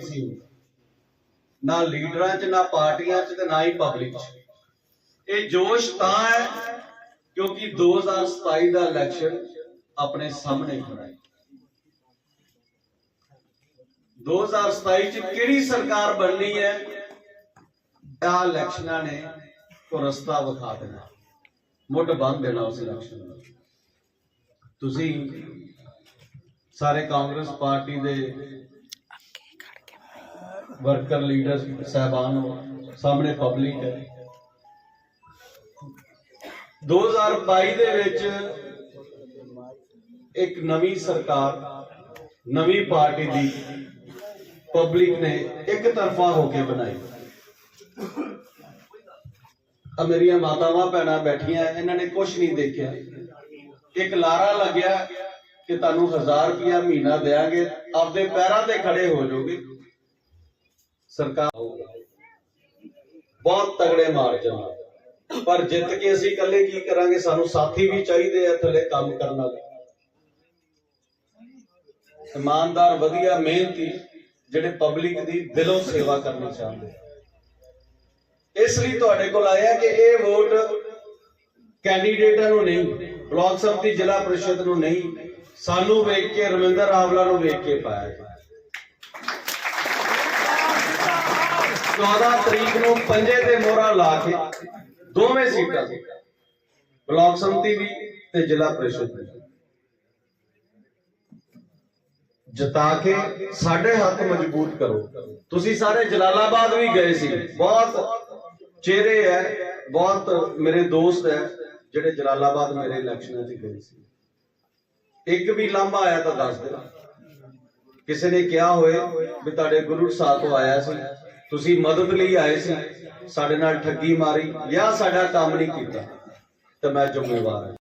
ਸੀ ਨਾ ਲੀਡਰਾਂ 'ਚ, ਨਾ ਪਾਰਟੀਆਂ 'ਚ ਤੇ ਨਾ ਹੀ ਪਬਲਿਕ 'ਚ। ਇਹ ਜੋਸ਼ ਤਾਂ ਹੈ ਕਿਉਂਕਿ 2027 ਦਾ ਇਲੈਕਸ਼ਨ ਆਪਣੇ ਸਾਹਮਣੇ ਖੜਾ ਹੈ। 2027 ਚ ਕਿਹੜੀ ਸਰਕਾਰ ਬਣਨੀ ਹੈ? ਆ ਇਲੈਕਸ਼ਨਾਂ ਨੇ ਕੋ ਰਸਤਾ ਵਿਖਾ ਦੇਣਾ। ਮੁੱਢ ਬੰਨ ਦੇਣਾ ਉਸ ਇਲੈਕਸ਼ਨ ਦਾ ਤੁਸੀਂ ਸਾਰੇ ਕਾਂਗਰਸ ਪਾਰਟੀ ਦੇ ਵਰਕਰ ਲੀਡਰ ਸਹਿਬਾਨ ਹੋ, ਸਾਹਮਣੇ ਪਬਲਿਕ ਹੈ। 2022 ਦੇ ਵਿੱਚ ਇੱਕ ਨਵੀਂ ਸਰਕਾਰ, ਨਵੀਂ ਪਾਰਟੀ ਦੀ ਪਬਲਿਕ ਨੇ ਇੱਕ ਤਰਫਾ ਹੋ ਕੇ ਬਣਾਈ। ਆ ਮੇਰੀਆਂ ਮਾਤਾਵਾਂ ਭੈਣਾਂ ਬੈਠੀਆਂ, ਇਹਨਾਂ ਨੇ ਕੁਝ ਨਹੀਂ ਦੇਖਿਆ। ਇੱਕ ਲਾਰਾ ਲੱਗਿਆ ਕਿ ਤੁਹਾਨੂੰ 1000 ਰੁਪਇਆ ਮਹੀਨਾ ਦੇਾਂਗੇ ਆਪਦੇ ਪੈਰਾਂ ਤੇ ਖੜੇ ਹੋ ਜਾਓਗੇ। ਸਰਕਾਰ ਬਹੁਤ ਤਗੜੇ ਮਾਰਜਨ ਪਰ ਜਿੱਤ ਕੇ ਅਸੀਂ ਇਕੱਲੇ ਕੀ ਕਰਾਂਗੇ? ਸਾਨੂੰ ਸਾਥੀ ਵੀ ਚਾਹੀਦੇ ਆ ਥੱਲੇ ਕੰਮ ਕਰਨ ਵਾਲੇ। ਇਮਾਨਦਾਰ, ਵਧੀਆ, ਮਿਹਨਤੀ ਜਿਹੜੇ ਪਬਲਿਕ ਦੀ ਦਿਲੋਂ ਸੇਵਾ ਕਰਨੀ ਚਾਹੁੰਦੇ ਇਸ ਲਈ ਤੁਹਾਡੇ ਕੋਲ ਆਇਆ ਕਿ ਇਹ ਵੋਟ ਕੈਂਡੀਡੇਟਾਂ ਨੂੰ ਨਹੀਂ, ਬਲਾਕ ਦੀ ਜ਼ਿਲ੍ਹਾ ਪ੍ਰੀਸ਼ਦ ਨੂੰ ਨਹੀਂ, ਸਾਨੂੰ ਵੇਖ ਕੇ ਰਵਿੰਦਰ ਆਵਲਾ ਨੂੰ ਵੇਖ ਕੇ ਪਾਇਆ 14 ਤਰੀਕ ਨੂੰ ਪੰਜੇ ਤੇ ਮੋਹਰਾ ਲਾ ਕੇ ਦੋਵੇਂ ਸੀਟਾਂ ਬਲਾਕ ਸੰਮਤੀ ਵੀ ਤੇ ਜ਼ਿਲ੍ਹਾ ਪ੍ਰੀਸ਼ਦ ਵੀ। ਜਿਤਾ ਕੇ ਸਾਡੇ ਹੱਥ ਮਜ਼ਬੂਤ ਕਰੋ। ਤੁਸੀਂ ਸਾਰੇ ਜਲਾਲਾਬਾਦ ਵੀ ਗਏ ਸੀ। ਬਹੁਤ ਚਿਹਰੇ ਹੈ ਬਹੁਤ ਮੇਰੇ ਦੋਸਤ ਹੈ ਜਿਹੜੇ ਜਲਾਲਾਬਾਦ ਮੇਰੇ ਇਲੈਕਸ਼ਨਾਂ 'ਚ ਗਏ ਸੀ। ਇੱਕ ਵੀ ਲਾਂਭਾ ਆਇਆ ਤਾਂ ਦੱਸ ਦੇਣਾ। ਕਿਸੇ ਨੇ ਕਿਹਾ ਹੋਏ ਵੀ ਤੁਹਾਡੇ ਗੁਰੂ ਸਾਹਿਬ ਤੋਂ ਆਇਆ ਸੀ। ਤੁਸੀਂ ਮਦਦ ਲਈ ਆਏ ਸੀ, ਸਾਡੇ ਨਾਲ ਠੱਗੀ ਮਾਰੀ, ਜਾਂ ਸਾਡਾ ਕੰਮ ਨਹੀਂ ਕੀਤਾ, ਤਾਂ ਮੈਂ ਜ਼ਿੰਮੇਵਾਰ ਹਾਂ।